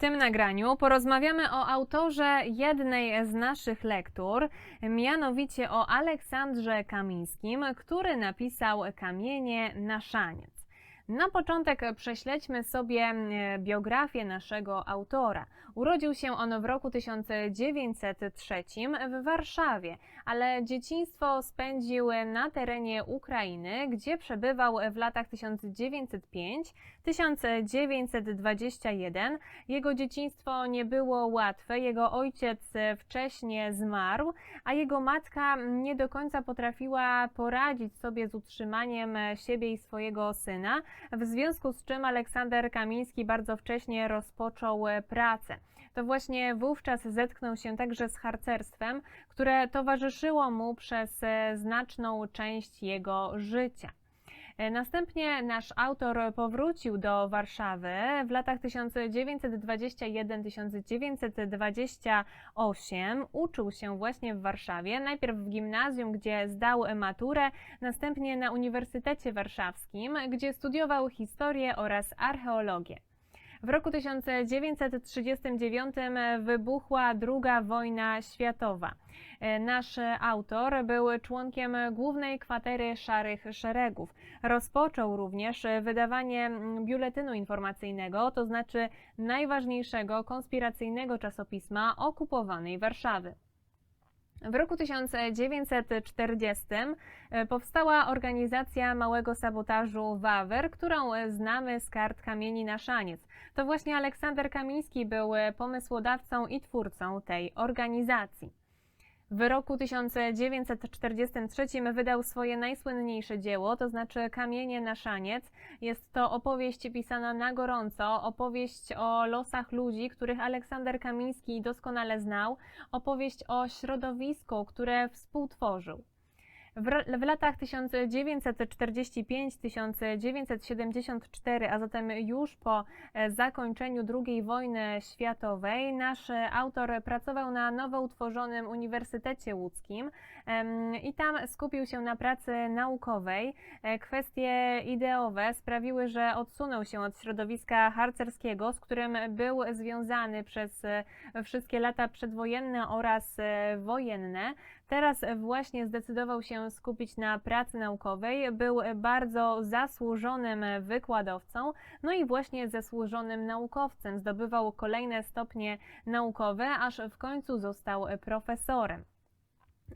tym nagraniu porozmawiamy o autorze jednej z naszych lektur, mianowicie o Aleksandrze Kamińskim, który napisał Kamienie na szaniec. Na początek prześledźmy sobie e, biografię naszego autora. Urodził się on w roku 1903 w Warszawie, ale dzieciństwo spędził na terenie Ukrainy, gdzie przebywał w latach 1905-1921. Jego dzieciństwo nie było łatwe, jego ojciec wcześnie zmarł, a jego matka nie do końca potrafiła poradzić sobie z utrzymaniem siebie i swojego syna, w związku z czym Aleksander Kamiński bardzo wcześnie rozpoczął pracę. To właśnie wówczas zetknął się także z harcerstwem, które towarzyszyło mu przez e, znaczną część jego życia. E, Następnie nasz autor powrócił do Warszawy w latach 1921-1928. Uczył się właśnie w Warszawie, najpierw w gimnazjum, gdzie zdał maturę, następnie na Uniwersytecie Warszawskim, gdzie studiował historię oraz archeologię. W roku 1939 wybuchła II wojna światowa. E, Nasz autor był członkiem głównej kwatery Szarych Szeregów. Rozpoczął również wydawanie mm, biuletynu informacyjnego, to znaczy najważniejszego konspiracyjnego czasopisma okupowanej Warszawy. W roku 1940 e, powstała organizacja małego sabotażu Wawer, którą e, znamy z kart kamieni na szaniec. To właśnie Aleksander Kamiński był e, pomysłodawcą i twórcą tej organizacji. W roku 1943 wydał swoje najsłynniejsze dzieło, to znaczy Kamienie na szaniec. Jest to opowieść pisana na gorąco, opowieść o losach ludzi, których Aleksander Kamiński doskonale znał, opowieść o środowisku, które współtworzył. W, w latach 1945-1974, a zatem już po e, zakończeniu II wojny światowej, nasz e, autor pracował na nowo utworzonym Uniwersytecie Łódzkim i tam skupił się na pracy naukowej. E, Kwestie ideowe sprawiły, że odsunął się od środowiska harcerskiego, z którym był związany przez wszystkie lata przedwojenne oraz wojenne. Teraz właśnie zdecydował się skupić na pracy naukowej. Był bardzo zasłużonym wykładowcą, no i właśnie zasłużonym naukowcem. Zdobywał kolejne stopnie naukowe, aż w końcu został profesorem.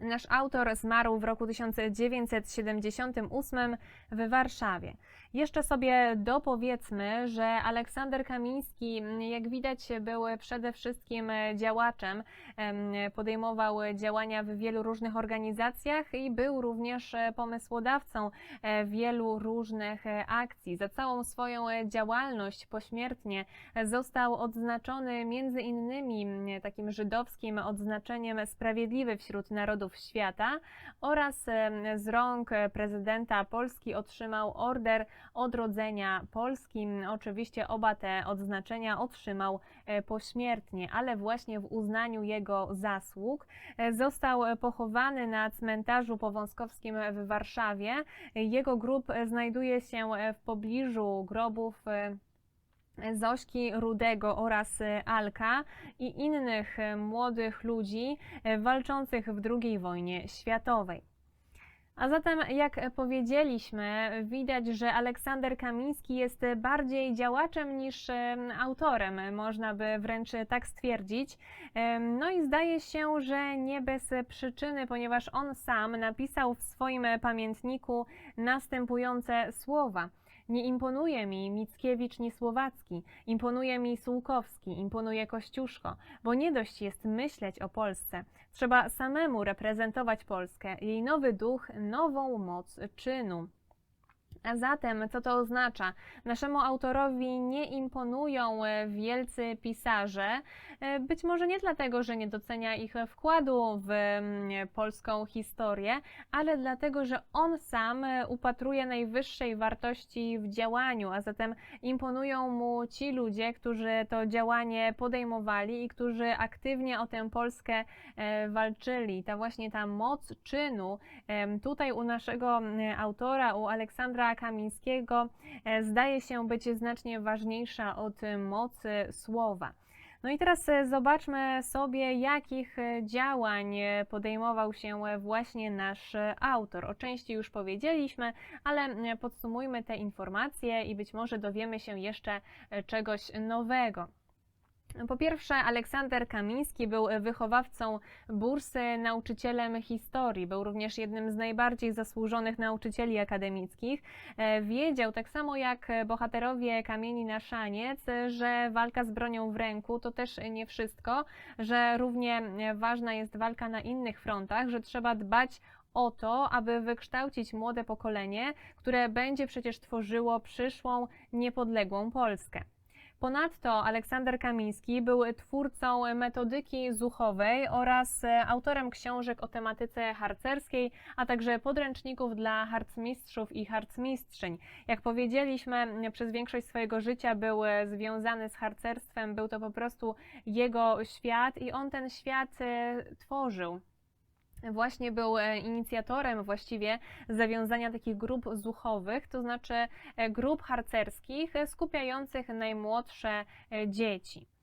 Nasz autor zmarł w roku 1978 w Warszawie. Jeszcze sobie dopowiedzmy, że Aleksander Kamiński, jak widać, był przede wszystkim działaczem, em, podejmował działania w wielu różnych organizacjach i był również pomysłodawcą e, wielu różnych akcji. Za całą swoją działalność pośmiertnie został odznaczony między innymi takim żydowskim odznaczeniem Sprawiedliwy wśród Narodów Świata oraz z rąk prezydenta Polski otrzymał Order Odrodzenia Polski. Oczywiście oba te odznaczenia otrzymał e, pośmiertnie, ale właśnie w uznaniu jego zasług e, został e, pochowany na cmentarzu powązkowskim w Warszawie. Jego grób e, znajduje się e, w pobliżu grobów e, Zośki Rudego oraz e, Alka i innych e, młodych ludzi e, walczących w II wojnie światowej. A zatem, jak powiedzieliśmy, widać, że Aleksander Kamiński jest bardziej działaczem niż em, autorem, można by wręcz tak stwierdzić. No i zdaje się, że nie bez przyczyny, ponieważ on sam napisał w swoim pamiętniku następujące słowa. Nie imponuje mi Mickiewicz ni Słowacki, imponuje mi Sułkowski, imponuje Kościuszko, bo nie dość jest myśleć o Polsce. Trzeba samemu reprezentować Polskę, jej nowy duch, nową moc czynu. A zatem, co to oznacza? Naszemu autorowi nie imponują e, wielcy pisarze, e, być może nie dlatego, że nie docenia ich wkładu w mm, polską historię, ale dlatego, że on sam e, upatruje najwyższej wartości w działaniu, a zatem imponują mu ci ludzie, którzy to działanie podejmowali i którzy aktywnie o tę Polskę walczyli. Ta właśnie ta moc czynu tutaj u naszego m, autora, u Aleksandra Kamińskiego e, zdaje się być znacznie ważniejsza od e, mocy słowa. No i teraz e, zobaczmy sobie, jakich działań podejmował się właśnie nasz autor. O części już powiedzieliśmy, ale podsumujmy te informacje i być może dowiemy się jeszcze czegoś nowego. Po pierwsze, Aleksander Kamiński był wychowawcą bursy, nauczycielem historii. Był również jednym z najbardziej zasłużonych nauczycieli akademickich. E, Wiedział, tak samo jak bohaterowie Kamieni na Szaniec, że walka z bronią w ręku to też nie wszystko, że równie ważna jest walka na innych frontach, że trzeba dbać o to, aby wykształcić młode pokolenie, które będzie przecież tworzyło przyszłą, niepodległą Polskę. Ponadto Aleksander Kamiński był twórcą metodyki zuchowej oraz autorem książek o tematyce harcerskiej, a także podręczników dla harcmistrzów i harcmistrzyń. Jak powiedzieliśmy, przez większość swojego życia był związany z harcerstwem, był to po prostu jego świat i on ten świat e, tworzył. Właśnie był e, inicjatorem właściwie zawiązania takich grup zuchowych, to znaczy e, grup harcerskich e, skupiających najmłodsze dzieci.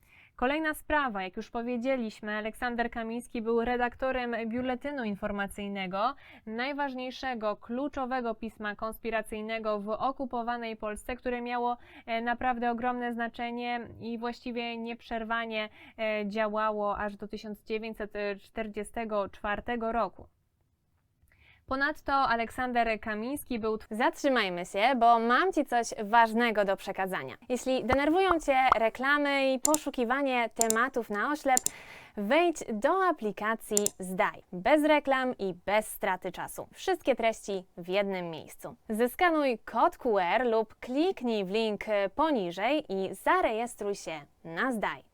Kolejna sprawa, jak już powiedzieliśmy, Aleksander Kamiński był redaktorem biuletynu informacyjnego, najważniejszego, kluczowego pisma konspiracyjnego w okupowanej Polsce, które miało e, naprawdę ogromne znaczenie i właściwie nieprzerwanie e, działało aż do 1944 roku. Ponadto Aleksander Kamiński był Zatrzymajmy się, bo mam Ci coś ważnego do przekazania. Jeśli denerwują Cię reklamy i poszukiwanie tematów na oślep, wejdź do aplikacji Zdaj. Bez reklam i bez straty czasu. Wszystkie treści w jednym miejscu. Zeskanuj kod QR lub kliknij w link poniżej i zarejestruj się na Zdaj.